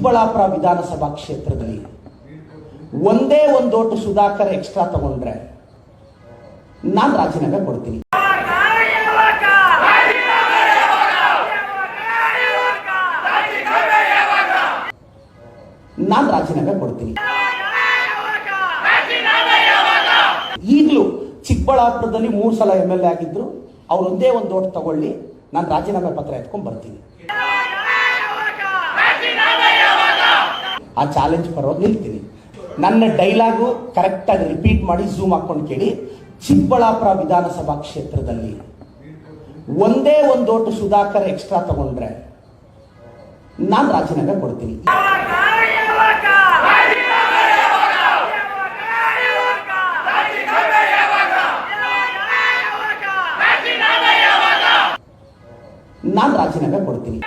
ಚಿಕ್ಕಬಳ್ಳಾಪುರ ವಿಧಾನಸಭಾ ಕ್ಷೇತ್ರದಲ್ಲಿ ಒಂದೇ ಒಂದು ಓಟು ಸುಧಾಕರ್ ಎಕ್ಸ್ಟ್ರಾ ತಗೊಂಡ್ರೆ ನಾನು ರಾಜೀನಾಮೆ ಕೊಡ್ತೀನಿ. ನಾನು ರಾಜೀನಾಮೆ ಕೊಡ್ತೀನಿ. ಈಗಲೂ ಚಿಕ್ಕಬಳ್ಳಾಪುರದಲ್ಲಿ ಮೂರು ಸಲ ಎಂ ಎಲ್ ಎ ಆಗಿದ್ರು, ಅವ್ರು ಒಂದೇ ಒಂದು ಓಟ್ ತಗೊಳ್ಳಿ, ನಾನು ರಾಜೀನಾಮೆ ಪತ್ರ ಎತ್ಕೊಂಡ್ ಬರ್ತೀನಿ. ಆ ಚಾಲೆಂಜ್ ಪರವಾಗಿ ನಿಲ್ತೀನಿ. ನನ್ನ ಡೈಲಾಗು ಕರೆಕ್ಟಾಗಿ ರಿಪೀಟ್ ಮಾಡಿ ಝೂಮ್ ಹಾಕೊಂಡು ಕೇಳಿ. ಚಿಕ್ಕಬಳ್ಳಾಪುರ ವಿಧಾನಸಭಾ ಕ್ಷೇತ್ರದಲ್ಲಿ ಒಂದೇ ಒಂದು ಓಟು ಸುಧಾಕರ್ ಎಕ್ಸ್ಟ್ರಾ ತಗೊಂಡ್ರೆ ನಾನು ರಾಜೀನಾಮೆ ಕೊಡ್ತೀನಿ. ನಾನು ರಾಜೀನಾಮೆ ಕೊಡ್ತೀನಿ.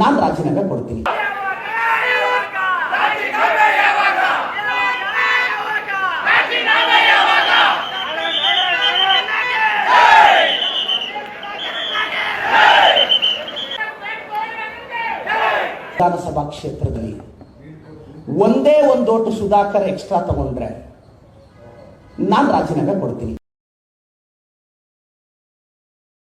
ನಾನು ರಾಜೀನಾಮೆ ಕೊಡ್ತೀನಿ. ವಿಧಾನಸಭಾ ಕ್ಷೇತ್ರದಲ್ಲಿ ಒಂದೇ ಒಂದು ಓಟು ಸುಧಾಕರ್ ಎಕ್ಸ್ಟ್ರಾ ತಗೊಂಡ್ರೆ ನಾನು ರಾಜೀನಾಮೆ ಕೊಡ್ತೀನಿ.